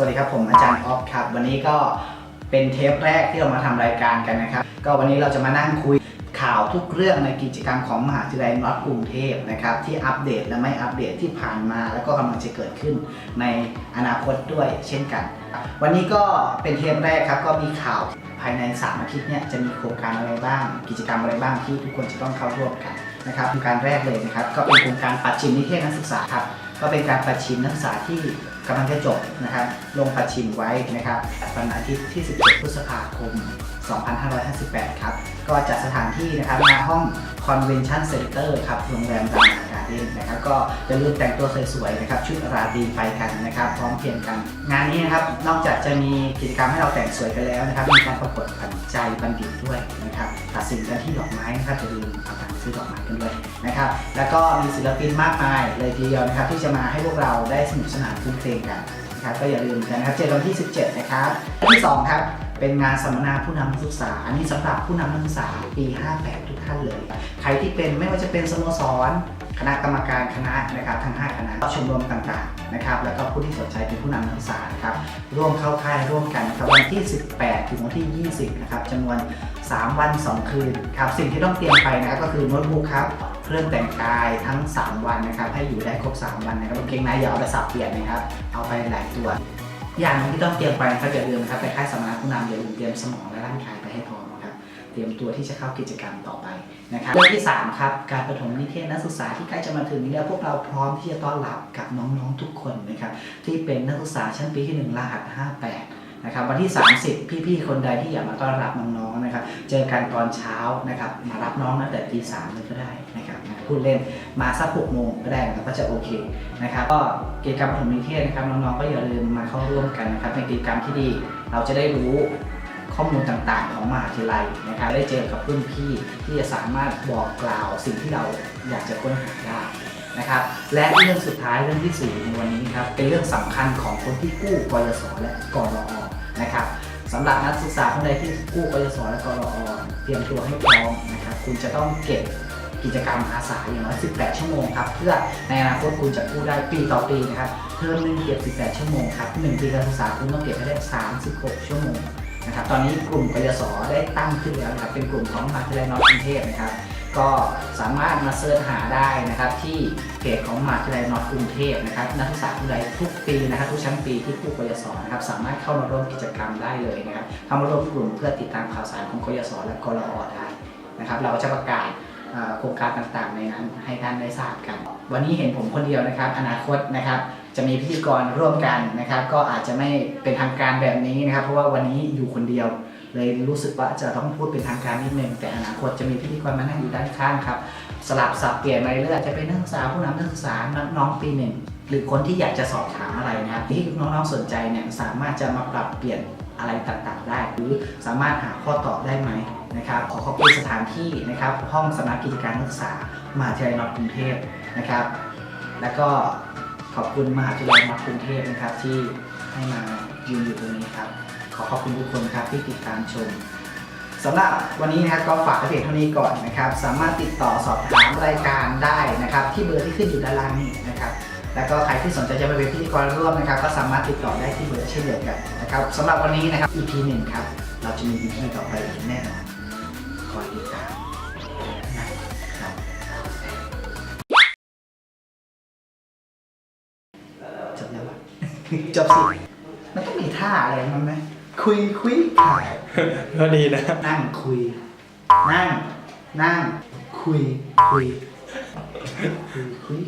วัสดีครับผมอาจารย์ออฟครับ วันนี้ก็เป็นเทปแรกที่เรามาทำรายการกันนะครับ ก็วันนี้เราจะมานั่งคุยข่าวทุกเรื่องในกิจกรรมของมหาวิทยาลัยนอตกรุงเทพนะครับ ที่อัปเดตและไม่อัปเดตที่ผ่านมา แล้วก็กำลังจะเกิดขึ้นในอนาคตด้วยเช่นกัน วันนี้ก็เป็นเทปแรกครับก็มีข่าวภายใน 3 อาทิตย์เนี่ยจะมีโครงการอะไรบ้าง กิจกรรมอะไรบ้างที่ทุกคนจะต้องเข้าร่วมกันนะครับโครงการแรกเลยนะครับ ก็เป็นโครงการปัดชิมนิเทศนักศึกษาครับก็เป็นการประชิมนักศึกษาที่ กำลังจะจบนะครับ ลงประชิมไว้นะครับวันอาทิตย์ที่ 17 พฤษภาคม 2558 ครับ ก็จัดสถานที่นะครับณห้อง Convention Center ครับ โรงแรมดา นี่นะครับก็จะลืมแต่งตัวสวยๆนะครับชุดราตรีไปกันนะครับ พร้อมเพรียงกัน งานนี้นะครับนอกจากจะมีกิจกรรมให้เราแต่งสวยกันแล้วนะครับมีการประกวดขวัญใจบัณฑิตด้วยนะครับตัดสินกันที่ดอกไม้นะครับจะลืมเอาตังค์ซื้อดอกไม้กันด้วยนะครับแล้วก็มีศิลปินมากมายเลยทีเดียวนะครับที่จะมาให้พวกเราได้สนุกสนานคุ้นเพลงกันนะครับก็อย่าลืมกันนะครับเจอกันวันที่ 17 นะครับที่2ครับเป็นงานสัมมนาผู้นำนักศึกษา อันนี้สำหรับผู้นำนักศึกษาปี 58 ทุกท่านเลย ใครที่เป็นไม่ว่าจะเป็นสโมสร คณะกรรมการคณะนะครับทั้ง 5 คณะชมรมต่างๆนะครับแล้วก็ผู้ที่สนใจเป็นผู้นำนักศึกษานะครับร่วมเข้าค่ายร่วมกันนะครับวันที่ 18 ถึงวันที่ 20 นะครับจำนวน 3 วัน 2 คืนครับสิ่งที่ต้องเตรียมไปนะครับก็คือโน้ตบุ๊กครับเครื่องแต่งกายทั้ง 3 วันนะครับให้อยู่ได้ครบ 3 วันนะครับกางเกงในอย่าเอาไปสับเปลี่ยนนะครับเอาไปหลายตัว อย่างที่ต้องเตรียมไปนะครับอย่าลืมนะครับไปค่ายสัมมนาผู้นำอย่าลืมเตรียมสมองและร่างกายไปให้พร้อม เตรียมตัวที่จะเข้ากิจกรรมต่อไปนะครับเรื่องที่ 3 ครับ การประถมนิเทศนักศึกษาที่ใกล้จะมาถึงนี้แล้วพวกเราพร้อมที่จะต้อนรับกับน้องๆทุกคนนะครับที่เป็นนักศึกษาชั้นปีที่ 1 รหัส 58นะครับวันที่ 30 พี่ๆ คนใดที่อยากมาต้อนรับน้องๆนะครับเจอกันตอนเช้านะครับมารับน้องตั้งแต่ตีสามเลยก็ได้นะครับพูดเล่นมาสักหกโมงก็ได้นะครับก็จะโอเคนะครับก็กิจกรรมประถมนิเทศนะครับน้องๆก็อย่าลืมมาเข้าร่วมกันนะครับเป็นกิจกรรมที่ดี เราจะได้รู้ ข้อมูลต่างๆ ของมหาวิทยาลัยนะครับได้เจอกับรุ่นพี่ที่จะสามารถบอกกล่าวสิ่งที่เราอยากจะค้นหาได้นะครับและเรื่องสุดท้ายเรื่องที่สี่ในวันนี้ครับเป็นเรื่องสำคัญของคนที่กู้กยศและกรอนะครับสำหรับนักศึกษาคนใดที่กู้กยศและกรอเตรียมตัวให้พร้อมนะครับคุณจะต้องเก็บกิจกรรมอาสาอย่างน้อย 18 ชั่วโมงครับ เพื่อในอนาคตคุณจะกู้ได้ปีต่อปีนะครับ เทอมหนึงเก็บ 18 ชั่วโมงครับหนึ่งปีการศึกษาคุณต้องเก็บให้ได้ 36 ชั่วโมง นะครับตอนนี้กลุ่มกยศได้ตั้งขึ้นแล้วนะครับเป็นกลุ่มของมหาวิทยาลัยนอร์ทกรุงเทพนะครับก็สามารถมาเสิร์ชหาได้นะครับที่เพจของมหาวิทยาลัยนอร์ทกรุงเทพนะครับนักศึกษาคนใดทุกปีนะครับทุกชั้นปีที่กู้กยศนะครับสามารถเข้ามาร่วมกิจกรรมได้เลยนะครับเข้ามาร่วมกลุ่มเพื่อติดตามข่าวสารของกยศและกรอได้นะครับเราจะประกาศโครงการต่างๆ ในนั้นให้ท่านได้ทราบกัน วันนี้เห็นผมคนเดียวนะครับ อนาคตนะครับ จะมีพิธีกรร่วมกันนะครับ ก็อาจจะไม่เป็นทางการแบบนี้นะครับ เพราะว่าวันนี้อยู่คนเดียว เลยรู้สึกว่าจะต้องพูดเป็นทางการนิดนึงแต่อนาคตจะมีพิธีกรมานั่งอยู่ด้านข้างครับสลับสับเปลี่ยนมาเรื่อยๆอาจจะเป็นนักศึกษาผู้นำนักศึกษาน้องปีหนึ่งหรือคนที่อยากจะสอบถามอะไรนะครับที่น้องๆสนใจเนี่ยสามารถจะมาปรับเปลี่ยนอะไรต่างๆ ได้ หรือสามารถหาข้อตอบได้ไหมนะครับขอขอบคุณสถานที่นะครับห้องสำนักกิจการนักศึกษา มหาวิทยาลัยนอร์ทกรุงเทพนะครับ แล้วก็ ขอบคุณมหาวิทยาลัยนอร์ทกรุงเทพนะครับที่ให้มายืนอยู่ตรงนี้ครับ ขอขอบคุณทุกคนครับที่ติดตามชมสำหรับวันนี้นะครับก็ฝากไว้เพียงเท่านี้ก่อนนะครับ สามารถติดต่อสอบถามรายการได้นะครับ ที่เบอร์ที่ขึ้นอยู่ด้านล่างนี้นะครับแล้วก็ใครที่สนใจจะมาเป็นพิธีกรร่วมนะครับ ก็สามารถติดต่อได้ที่เบอร์เช่นเดียวกันนะครับสำหรับวันนี้นะครับ EP หนึ่งครับ เราจะมี EP ต่อไปอีกแน่นอนคอยติดตาม จบสิมันต้องมีท่าอะไรมันไหมคุยคุยถ่ายก็ดีนะ นั่งคุย นั่ง นั่ง คุยคุยคุยคุย